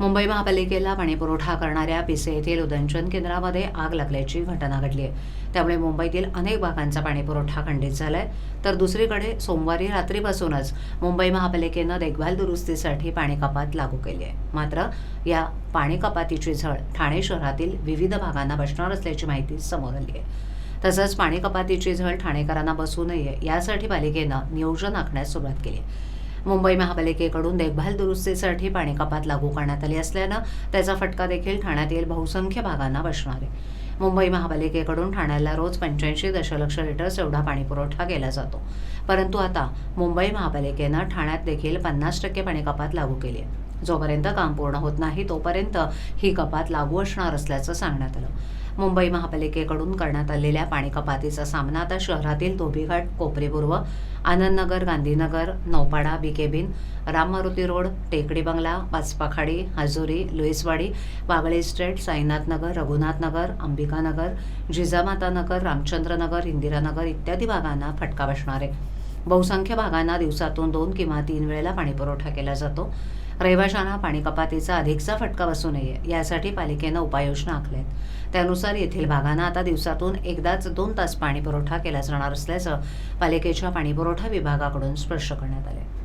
मुंबई महापालिकेला पाणीपुरवठा करणाऱ्या पिसे येथील उदंचन केंद्रामध्ये आग लागल्याची घटना घडली. आहे त्यामुळे मुंबईतील अनेक भागांचा पाणीपुरवठा खंडित झालाय. तर दुसरीकडे सोमवारी रात्रीपासूनच मुंबई महापालिकेनं देखभाल दुरुस्तीसाठी पाणी कपात लागू केली आहे मात्र या पाणी कपातीची झळ ठाणे शहरातील विविध भागांना बसणार असल्याची माहिती समोर आली आहे. तसंच पाणी कपातीची झळ ठाणेकरांना बसू नये यासाठी पालिकेनं नियोजन आखण्यास सुरुवात केली. आहे. मुंबई महापालिकेकडून देखभाल दुरुस्तीसाठी पाणी कपात लागू करण्यात आली असल्यानं त्याचा फटका देखील ठाण्यातील बहुसंख्य भागांना बसणार. आहे मुंबई महापालिकेकडून ठाण्याला रोज पंच्याऐंशी दशलक्ष लिटर्स एवढा पाणीपुरवठा केला जातो. परंतु आता मुंबई महापालिकेनं ठाण्यात देखील पन्नास टक्के पाणी कपात लागू केली आहे. जोपर्यंत काम पूर्ण होत नाही तोपर्यंत ही कपात लागू असणार असल्याचं सांगण्यात आलं. मुंबई महापालिकेकडून करण्यात आलेल्या पाणी कपातीचा सामना आता शहरातील धोबीघाट कोपरेपूर्व आनंदनगर गांधीनगर नौपाडा बिकेबिन राम मारुती रोड टेकडी बंगला वाचपाखाडी हजुरी लुईसवाडी वागळे स्ट्रेट साईनाथनगर रघुनाथनगर नगर अंबिकानगर जिजामातानगर रामचंद्रनगर इंदिरानगर इत्यादी भागांना फटका बसणार आहे. बहुसंख्य भागांना दिवसातून दोन किंवा तीन वेळेला पाणीपुरवठा केला जातो. रहिवाशांना पाणी कपातीचा अधिकचा फटका बसू नये यासाठी पालिकेनं उपाययोजना आखल्या आहेत त्यानुसार येथील भागांना आता दिवसातून एकदाच दोन तास पाणीपुरवठा केला जाणार असल्याचं पालिकेच्या पाणीपुरवठा विभागाकडून स्पष्ट करण्यात आले